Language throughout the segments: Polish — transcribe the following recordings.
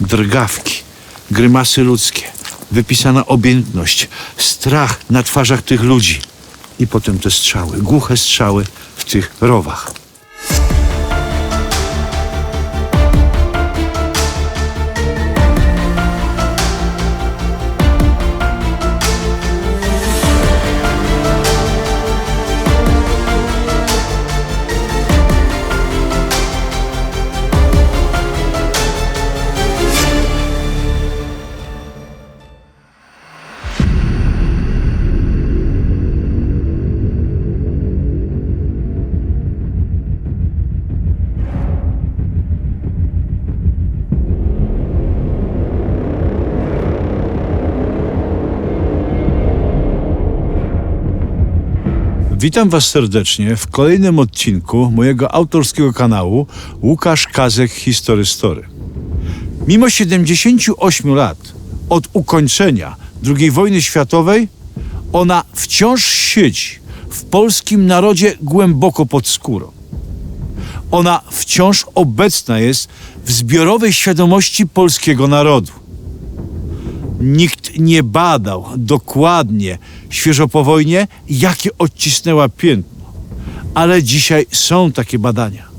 drgawki, grymasy ludzkie, wypisana objętność, strach na twarzach tych ludzi. I potem te strzały, głuche strzały w tych rowach. Witam Was serdecznie w kolejnym odcinku mojego autorskiego kanału Łukasz Kazek History Story. Mimo 78 lat od ukończenia II wojny światowej, ona wciąż siedzi w polskim narodzie głęboko pod skórą. Ona wciąż obecna jest w zbiorowej świadomości polskiego narodu. Nikt nie badał dokładnie, świeżo po wojnie, jakie odcisnęła piętno. Ale dzisiaj są takie badania.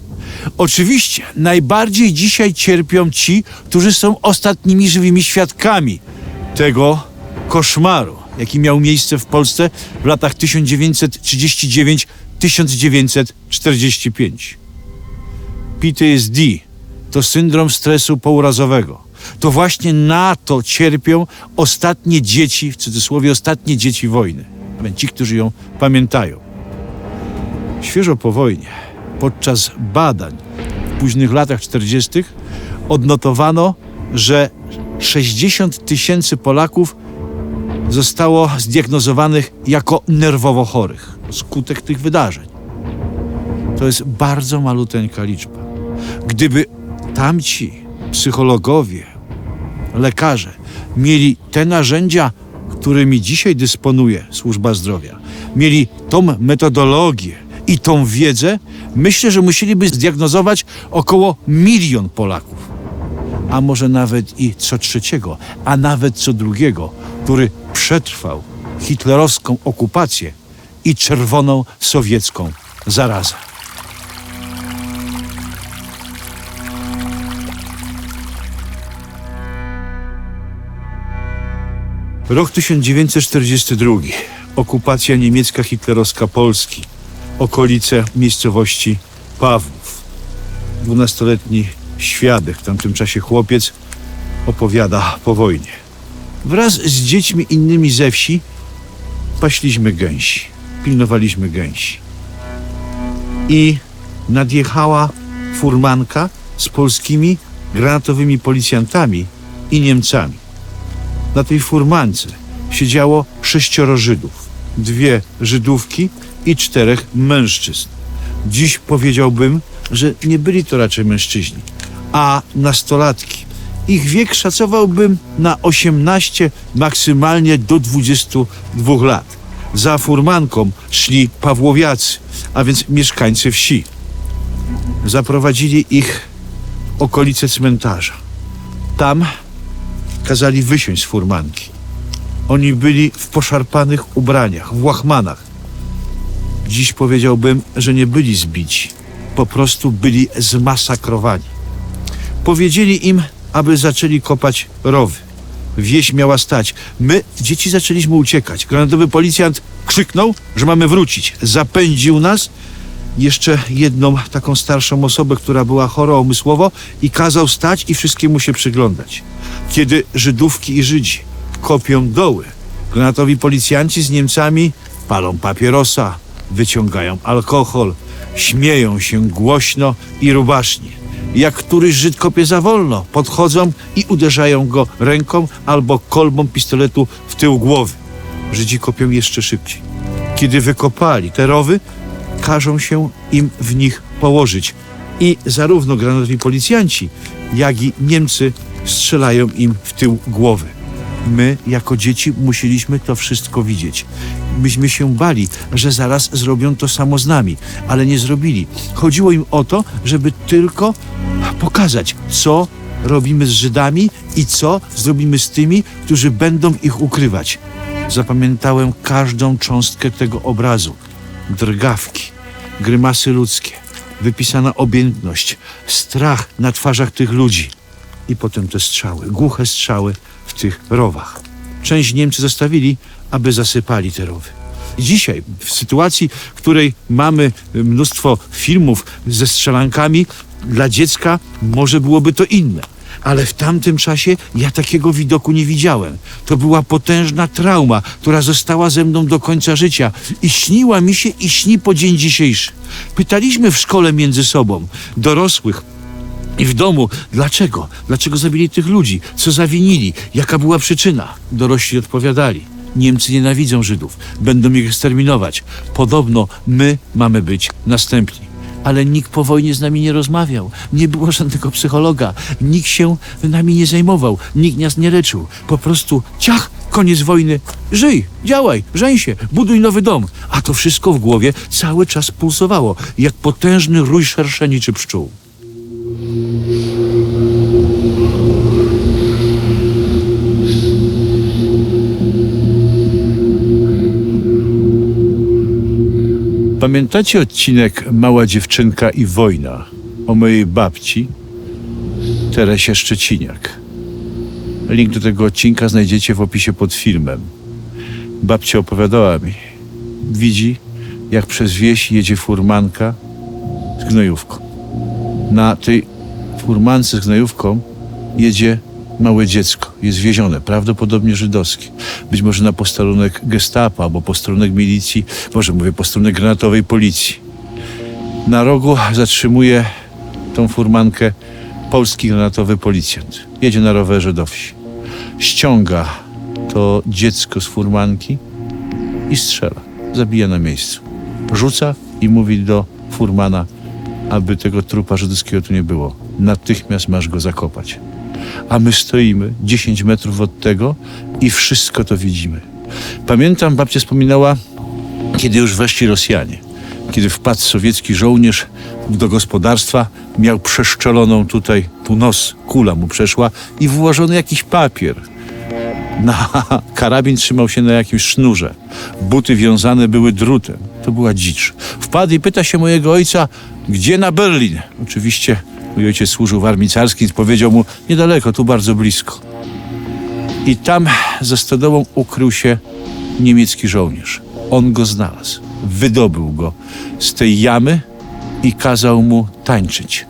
Oczywiście najbardziej dzisiaj cierpią ci, którzy są ostatnimi żywymi świadkami tego koszmaru, jaki miał miejsce w Polsce w latach 1939-1945. PTSD to syndrom stresu pourazowego. To właśnie na to cierpią ostatnie dzieci, w cudzysłowie ostatnie dzieci wojny. Ci, którzy ją pamiętają. Świeżo po wojnie, podczas badań w późnych latach 40., odnotowano, że 60 tysięcy Polaków zostało zdiagnozowanych jako nerwowo chorych. Skutek tych wydarzeń. To jest bardzo maluteńka liczba. Gdyby tamci psychologowie, lekarze mieli te narzędzia, którymi dzisiaj dysponuje służba zdrowia, mieli tą metodologię i tą wiedzę, myślę, że musieliby zdiagnozować około milion Polaków. A może nawet i co trzeciego, a nawet co drugiego, który przetrwał hitlerowską okupację i czerwoną sowiecką zarazę. Rok 1942. Okupacja niemiecka hitlerowska Polski. Okolice miejscowości Pawłów. Dwunastoletni świadek, w tamtym czasie chłopiec, opowiada po wojnie. Wraz z dziećmi innymi ze wsi paśliśmy gęsi, pilnowaliśmy gęsi. I nadjechała furmanka z polskimi granatowymi policjantami i Niemcami. Na tej furmance siedziało sześcioro Żydów, dwie Żydówki i czterech mężczyzn. Dziś powiedziałbym, że nie byli to raczej mężczyźni, a nastolatki. Ich wiek szacowałbym na 18, maksymalnie do 22 lat. Za furmanką szli Pawłowiacy, a więc mieszkańcy wsi. Zaprowadzili ich okolice cmentarza. Tam kazali wysiąść z furmanki. Oni byli w poszarpanych ubraniach, w łachmanach. Dziś powiedziałbym, że nie byli zbici, po prostu byli zmasakrowani. Powiedzieli im, aby zaczęli kopać rowy. Wieś miała stać. My, dzieci, zaczęliśmy uciekać. Granatowy policjant krzyknął, że mamy wrócić. Zapędził nas, jeszcze jedną taką starszą osobę, która była chora umysłowo i kazał stać i wszystkiemu się przyglądać. Kiedy Żydówki i Żydzi kopią doły, granatowi policjanci z Niemcami palą papierosa, wyciągają alkohol, śmieją się głośno i rubasznie. Jak któryś Żyd kopie za wolno, podchodzą i uderzają go ręką albo kolbą pistoletu w tył głowy. Żydzi kopią jeszcze szybciej. Kiedy wykopali te rowy, każą się im w nich położyć. I zarówno granatowi policjanci, jak i Niemcy strzelają im w tył głowy. My, jako dzieci, musieliśmy to wszystko widzieć. Myśmy się bali, że zaraz zrobią to samo z nami, ale nie zrobili. Chodziło im o to, żeby tylko pokazać, co robimy z Żydami i co zrobimy z tymi, którzy będą ich ukrywać. Zapamiętałem każdą cząstkę tego obrazu. Drgawki, grymasy ludzkie, wypisana objętność, strach na twarzach tych ludzi. I potem te strzały, głuche strzały w tych rowach. Część Niemcy zostawili, aby zasypali te rowy. Dzisiaj, w sytuacji, w której mamy mnóstwo filmów ze strzelankami, dla dziecka może byłoby to inne. Ale w tamtym czasie ja takiego widoku nie widziałem. To była potężna trauma, która została ze mną do końca życia i śniła mi się i śni po dzień dzisiejszy. Pytaliśmy w szkole między sobą, dorosłych, i w domu, dlaczego? Dlaczego zabili tych ludzi? Co zawinili? Jaka była przyczyna? Dorośli odpowiadali. Niemcy nienawidzą Żydów, będą ich eksterminować. Podobno my mamy być następni. Ale nikt po wojnie z nami nie rozmawiał. Nie było żadnego psychologa. Nikt się nami nie zajmował. Nikt nas nie leczył. Po prostu ciach, koniec wojny. Żyj, działaj, żeń się, buduj nowy dom. A to wszystko w głowie cały czas pulsowało, jak potężny rój szerszeni czy pszczół. Pamiętacie odcinek Mała dziewczynka i wojna o mojej babci Teresie Szczeciniak? Link do tego odcinka znajdziecie w opisie pod filmem. Babcia opowiadała mi. Widzi, jak przez wieś jedzie furmanka z gnojówką. Na tej furmance z gnojówką jedzie małe dziecko. Jest wiezione, prawdopodobnie żydowskie. Być może na posterunek gestapo albo posterunek milicji, może mówię posterunek granatowej policji. Na rogu zatrzymuje tą furmankę polski granatowy policjant. Jedzie na rowerze do wsi. Ściąga to dziecko z furmanki i strzela. Zabija na miejscu. Rzuca i mówi do furmana, aby tego trupa żydowskiego tu nie było. Natychmiast masz go zakopać. A my stoimy 10 metrów od tego i wszystko to widzimy. Pamiętam, babcia wspominała, kiedy już weszli Rosjanie, kiedy wpadł sowiecki żołnierz do gospodarstwa, miał przeszczeloną tutaj tu nos, kula mu przeszła i włożony jakiś papier. Na karabin trzymał się na jakimś sznurze. Buty wiązane były drutem. To była dzicz. Wpadł i pyta się mojego ojca, gdzie na Berlin? Oczywiście mój ojciec służył w armii carskiej, powiedział mu, niedaleko, tu bardzo blisko. I tam za stodołą ukrył się niemiecki żołnierz. On go znalazł. Wydobył go z tej jamy i kazał mu tańczyć.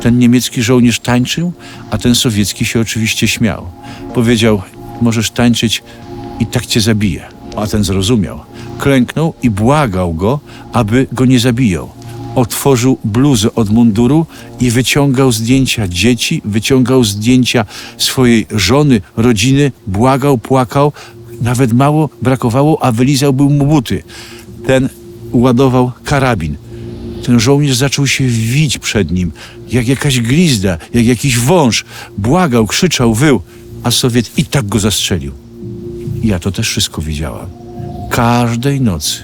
Ten niemiecki żołnierz tańczył, a ten sowiecki się oczywiście śmiał. Powiedział, możesz tańczyć i tak cię zabiję. A ten zrozumiał. Klęknął i błagał go, aby go nie zabijał. Otworzył bluzę od munduru i wyciągał zdjęcia dzieci, wyciągał zdjęcia swojej żony, rodziny, błagał, płakał. Nawet mało brakowało, a wylizałby mu buty. Ten ładował karabin. Ten żołnierz zaczął się wić przed nim, jak jakaś glizda, jak jakiś wąż. Błagał, krzyczał, wył, a Sowiet i tak go zastrzelił. Ja to też wszystko widziałam. Każdej nocy.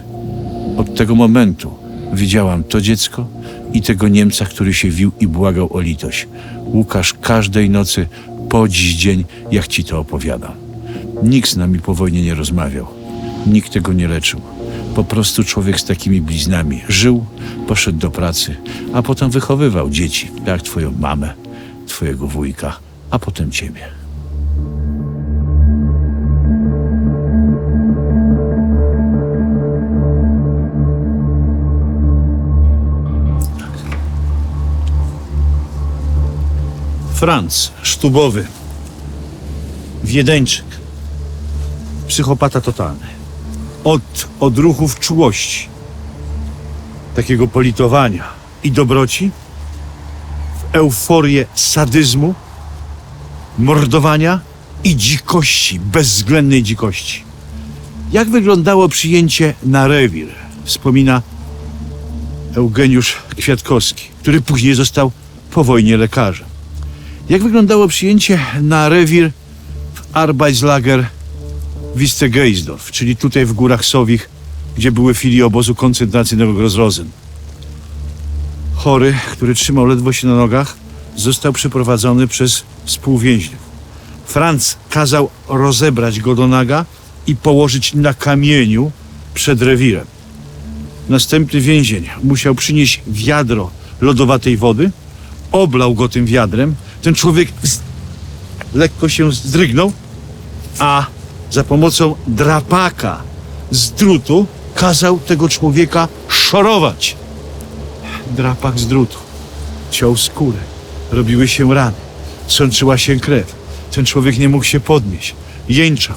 Od tego momentu widziałam to dziecko i tego Niemca, który się wił i błagał o litość. Łukasz każdej nocy po dziś dzień, jak ci to opowiadam. Nikt z nami po wojnie nie rozmawiał. Nikt tego nie leczył. Po prostu człowiek z takimi bliznami żył, poszedł do pracy, a potem wychowywał dzieci, jak twoją mamę, twojego wujka, a potem ciebie. Franc, sztubowy, wiedeńczyk, psychopata totalny. Od odruchów czułości, takiego politowania i dobroci, w euforię sadyzmu, mordowania i dzikości, bezwzględnej dzikości. Jak wyglądało przyjęcie na rewir, wspomina Eugeniusz Kwiatkowski, który później został po wojnie lekarzem. Jak wyglądało przyjęcie na rewir w Arbeitslager Wistegeisdorf, czyli tutaj w górach Sowich, gdzie były filie obozu koncentracyjnego Grossrosen. Chory, który trzymał ledwo się na nogach, został przyprowadzony przez współwięźniów. Franz kazał rozebrać go do naga i położyć na kamieniu przed rewirem. Następny więzień musiał przynieść wiadro lodowatej wody, oblał go tym wiadrem. Ten człowiek lekko się zdrygnął, a za pomocą drapaka z drutu kazał tego człowieka szorować. Drapak z drutu ciął skórę, robiły się rany, sączyła się krew. Ten człowiek nie mógł się podnieść, jęczał.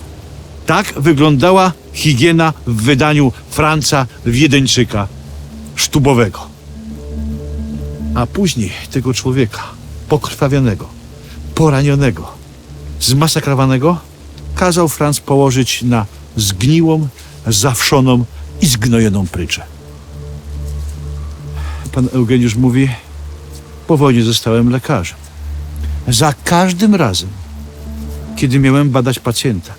Tak wyglądała higiena w wydaniu Franca Wiedeńczyka Sztubowego. A później tego człowieka, pokrwawionego, poranionego, zmasakrowanego, kazał Franc położyć na zgniłą, zawszoną i zgnojoną pryczę. Pan Eugeniusz mówi, po wojnie zostałem lekarzem. Za każdym razem, kiedy miałem badać pacjenta,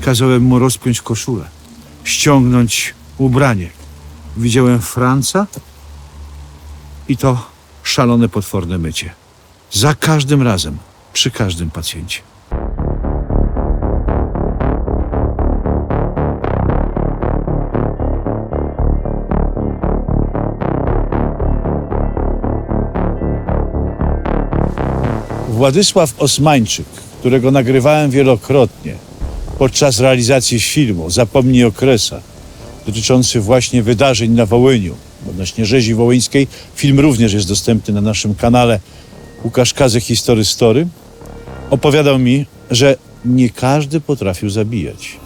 kazałem mu rozpiąć koszulę, ściągnąć ubranie. Widziałem Franca i to szalone, potworne mycie. Za każdym razem, przy każdym pacjencie. Władysław Osmańczyk, którego nagrywałem wielokrotnie podczas realizacji filmu Zapomnij o Kresach, dotyczący właśnie wydarzeń na Wołyniu, odnośnie rzezi wołyńskiej. Film również jest dostępny na naszym kanale Łukasz Kazy History Story. Opowiadał mi, że nie każdy potrafił zabijać.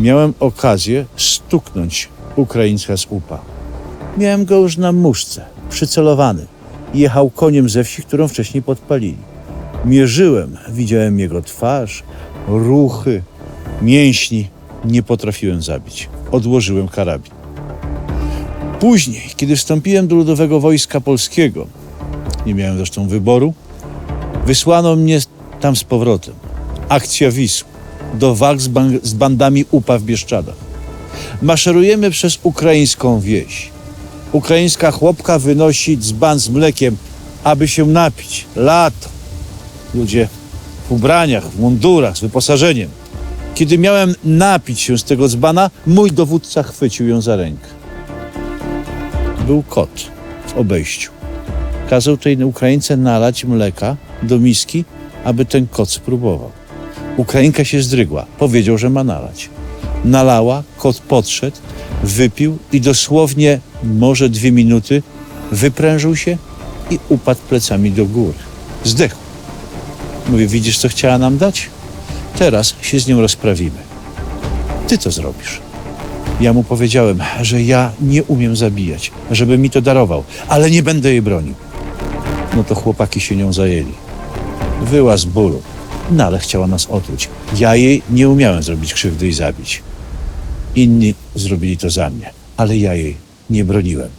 Miałem okazję stuknąć Ukraińca z UPA. Miałem go już na muszce, przycelowany. Jechał koniem ze wsi, którą wcześniej podpalili. Mierzyłem, widziałem jego twarz, ruchy, mięśni. Nie potrafiłem zabić. Odłożyłem karabin. Później, kiedy wstąpiłem do Ludowego Wojska Polskiego, nie miałem zresztą wyboru, wysłano mnie tam z powrotem. Akcja Wisły. Do walk z, z bandami UPA w Bieszczadach. Maszerujemy przez ukraińską wieś. Ukraińska chłopka wynosi dzban z mlekiem, aby się napić. Lato. Ludzie w ubraniach, w mundurach, z wyposażeniem. Kiedy miałem napić się z tego dzbana, mój dowódca chwycił ją za rękę. Był kot w obejściu. Kazał tej Ukraińce nalać mleka do miski, aby ten kot spróbował. Ukrainka się zdrygła. Powiedział, że ma nalać. Nalała, kot podszedł, wypił i dosłownie może dwie minuty wyprężył się i upadł plecami do góry. Zdechł. Mówię, widzisz, co chciała nam dać? Teraz się z nią rozprawimy. Ty to zrobisz. Ja mu powiedziałem, że ja nie umiem zabijać, żeby mi to darował, ale nie będę jej bronił. No to chłopaki się nią zajęli. Wyła z bólu, no ale chciała nas otruć. Ja jej nie umiałem zrobić krzywdy i zabić. Inni zrobili to za mnie, ale ja jej nie broniłem.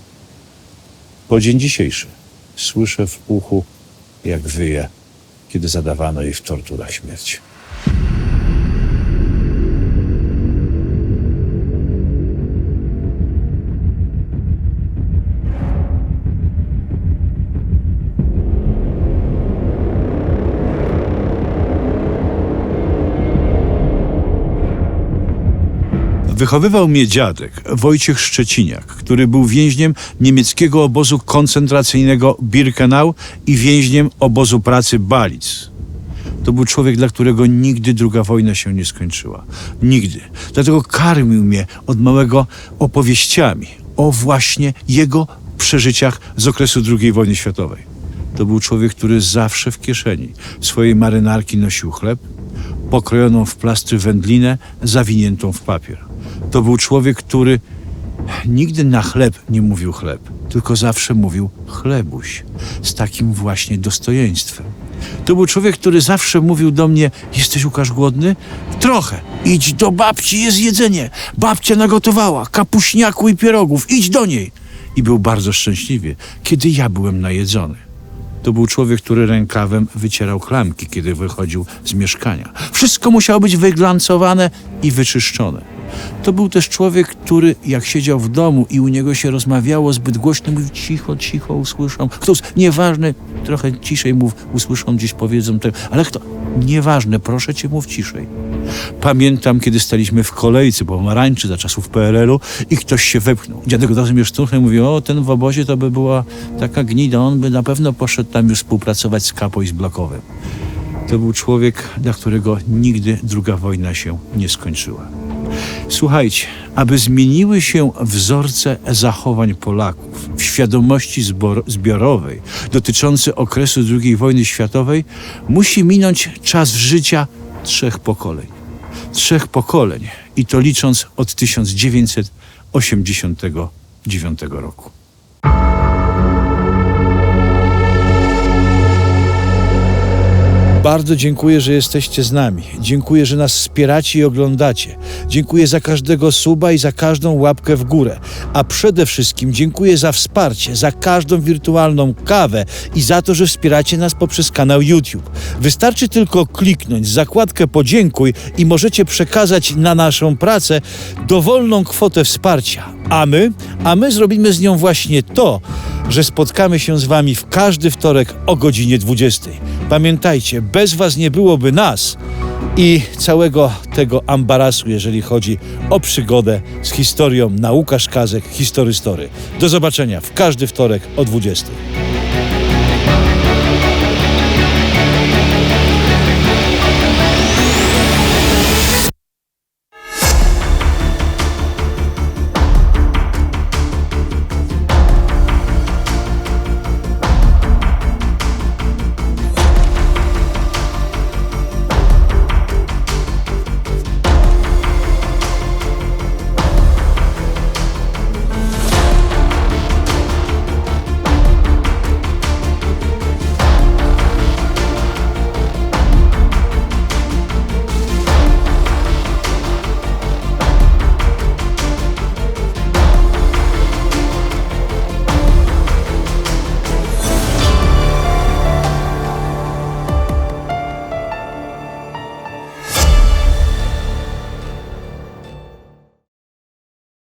Po dzień dzisiejszy słyszę w uchu, jak wyje, kiedy zadawano jej w torturach śmierć. Wychowywał mnie dziadek, Wojciech Szczeciniak, który był więźniem niemieckiego obozu koncentracyjnego Birkenau i więźniem obozu pracy Balic. To był człowiek, dla którego nigdy druga wojna się nie skończyła. Nigdy. Dlatego karmił mnie od małego opowieściami o właśnie jego przeżyciach z okresu II wojny światowej. To był człowiek, który zawsze w kieszeni swojej marynarki nosił chleb, pokrojoną w plastry wędlinę, zawiniętą w papier. To był człowiek, który nigdy na chleb nie mówił chleb, tylko zawsze mówił chlebuś, z takim właśnie dostojeństwem. To był człowiek, który zawsze mówił do mnie: Jesteś Łukasz głodny? Trochę. Idź do babci, jest jedzenie. Babcia nagotowała kapuśniaku i pierogów. Idź do niej. I był bardzo szczęśliwy, kiedy ja byłem najedzony. To był człowiek, który rękawem wycierał klamki, kiedy wychodził z mieszkania. Wszystko musiało być wyglancowane i wyczyszczone. To był też człowiek, który jak siedział w domu i u niego się rozmawiało zbyt głośno, mówił cicho, cicho, usłyszą. Ktoś, nieważne, trochę ciszej mów, usłyszą, gdzieś powiedzą, ale kto? Nieważne, proszę cię, mów ciszej. Pamiętam, kiedy staliśmy w kolejce pomarańczy za czasów PRL-u i ktoś się wepchnął. Dziadek od razu mnie szturchnął i mówił, o, ten w obozie to by była taka gnida, on by na pewno poszedł tam już współpracować z kapo i z blokowym. To był człowiek, dla którego nigdy druga wojna się nie skończyła. Słuchajcie, aby zmieniły się wzorce zachowań Polaków w świadomości zbiorowej dotyczące okresu II wojny światowej, musi minąć czas życia trzech pokoleń. Trzech pokoleń i to licząc od 1989 roku. Bardzo dziękuję, że jesteście z nami. Dziękuję, że nas wspieracie i oglądacie. Dziękuję za każdego suba i za każdą łapkę w górę. A przede wszystkim dziękuję za wsparcie, za każdą wirtualną kawę i za to, że wspieracie nas poprzez kanał YouTube. Wystarczy tylko kliknąć zakładkę podziękuj i możecie przekazać na naszą pracę dowolną kwotę wsparcia. A my, a my zrobimy z nią właśnie to, że spotkamy się z Wami w każdy wtorek o godzinie 20. Pamiętajcie, bez Was nie byłoby nas i całego tego ambarasu, jeżeli chodzi o przygodę z historią na Łukasz Kazek, Historystory. Do zobaczenia w każdy wtorek o 20.